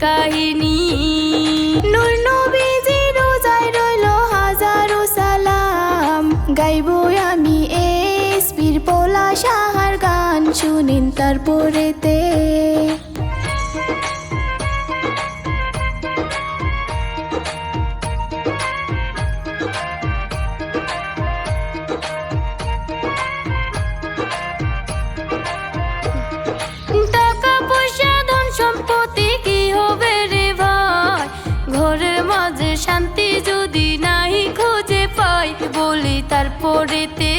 কাহিনী। নূর নবীজি রোজায় রইল হাজারো সালাম। গাইব আমি এসপির পোলা সাহার গান, শুনিন তারপরেতে। মাঝে শান্তি যদি নাই খুঁজে পাই বলি তারপরেতে।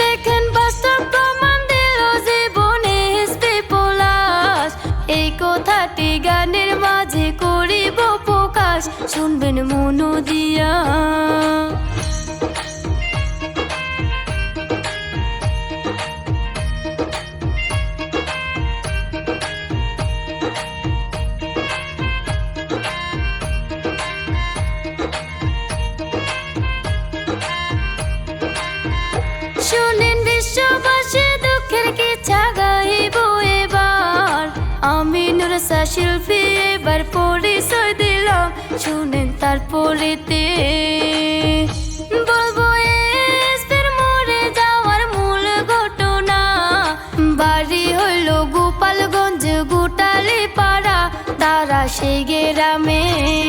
দেখেন বাস্তব প্রমাণ দিল জীবনে হেসবে পলাশ। এই কথাটি গানের মাঝে করিব প্রকাশ। শুনবেন মনো দিয়া নুরসা শিল্পী, এবার পরিচয় দিলাম শুনেন বলব এসপের মরে যাওয়ার মূল ঘটনা, বাড়ি হইল গোপালগঞ্জ গোটালি পাড়া তারা সেই গ্রামের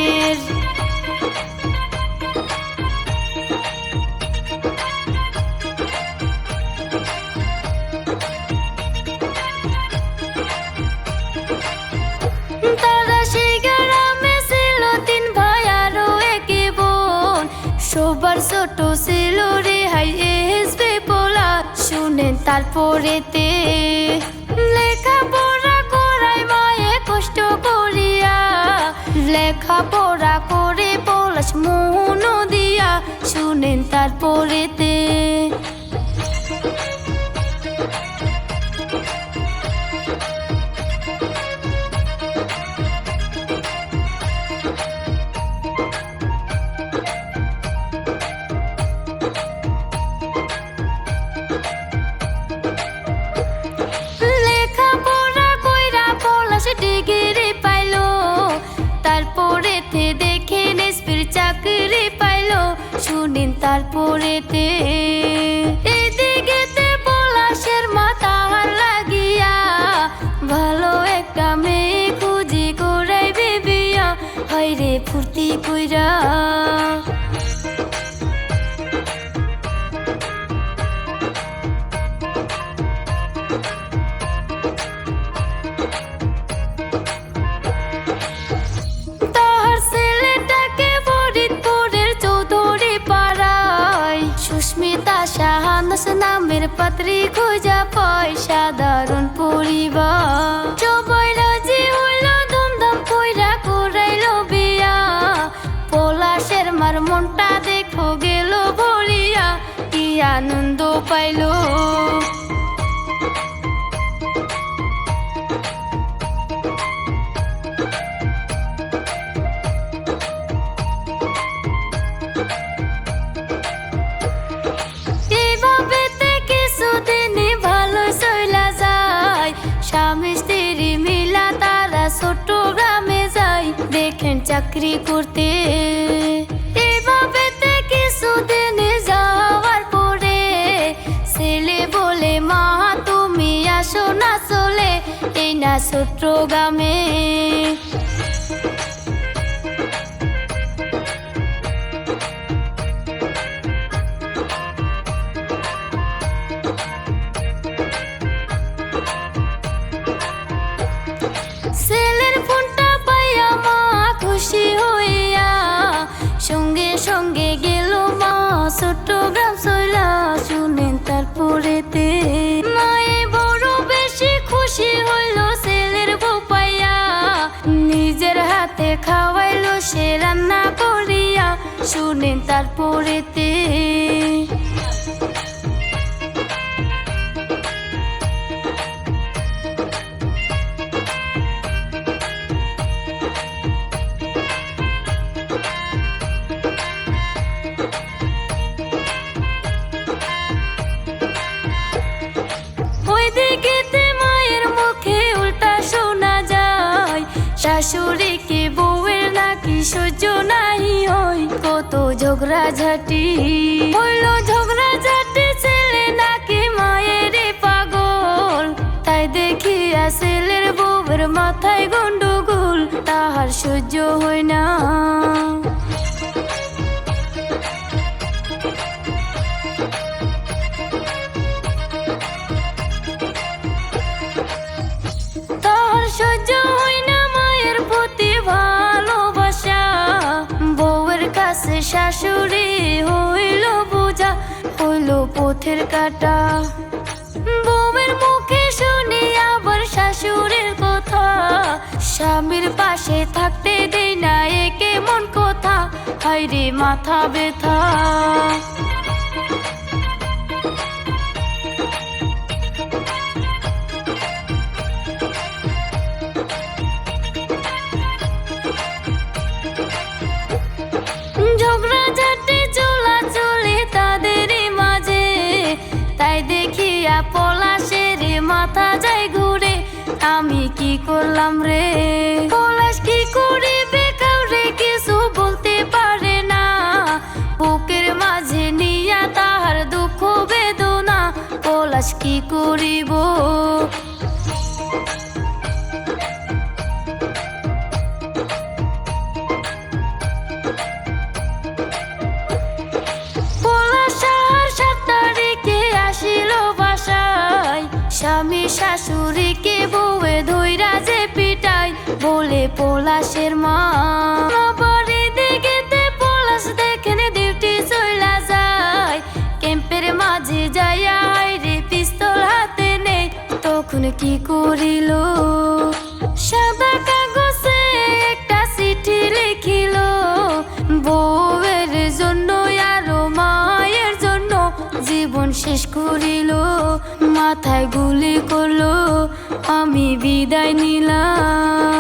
তারপরেতে লেখাপড়া করাই মায়ে কষ্ট করিয়া লেখাপড়া করে পলাশ মোহন দিয়া। শুনেন তারপরেতে তারপরেতে এদিকেতে পলাশের মাথা লাগিয়া, ভালো একটা মেয়ে খুঁজি করাই বিবিয়া। হয় রে ফুর্তি কইরা। শাহানস নামের পাত্রী খোঁজা পয়সা সাধারণ পরিবার চবইল যে হইল দমদম কইরা করাইল বিয়া। পলাশের মার মনটা দেখো গেল ভরিয়া, কি আনন্দ পাইলো। চাকরি করতে। এভাবে কিছুদিন যাওয়ার পরে ছেলে বলে, মা, তুমি আসো না চলে, এই না ছোট্ট গ্রামে। হাতে খাওয়াইলো সে রান্না করিয়া শুনেন তারপরেতে ঝগড়া ঝাটি। হইল ঝগড়া ঝাটি ছেলে নাকি মায়ের পাগল? তাই দেখি ছেলের বউয়ের মাথায় গন্ডগোল, তাহার সহ্য হয় না। সহ্য হয় শাশুড়ি পথের কাটা। বউয়ের মুখে শুনি আবার শাশুড়ের কথা। স্বামীর পাশে থাকতে দেয় না এ কেমন কথা। হাইরে মাথা ব্যথা। মাথা যাই ঘুরে, আমি কি করলাম রে? পলাশ কি করে বেকার রে কিছু বলতে পারে না। বুকের মাঝে নিয়া তাহার দুঃখ বেদনা পলাশ কি করিব? পলাশের মা। বাড়ি দিকেতে পলাশ দেখেন ডিউটি চইলা যায়। ক্যাম্পের মাঝে যাইয়া রে, পিস্তল হাতে নেই। তখন কি করিল? সাদা কাগজে একটা চিঠি লিখিল, বউয়ের জন্য আরও মায়ের জন্য জীবন শেষ করিল। মাথায় গুলি করল, আমি বিদায় নিলাম।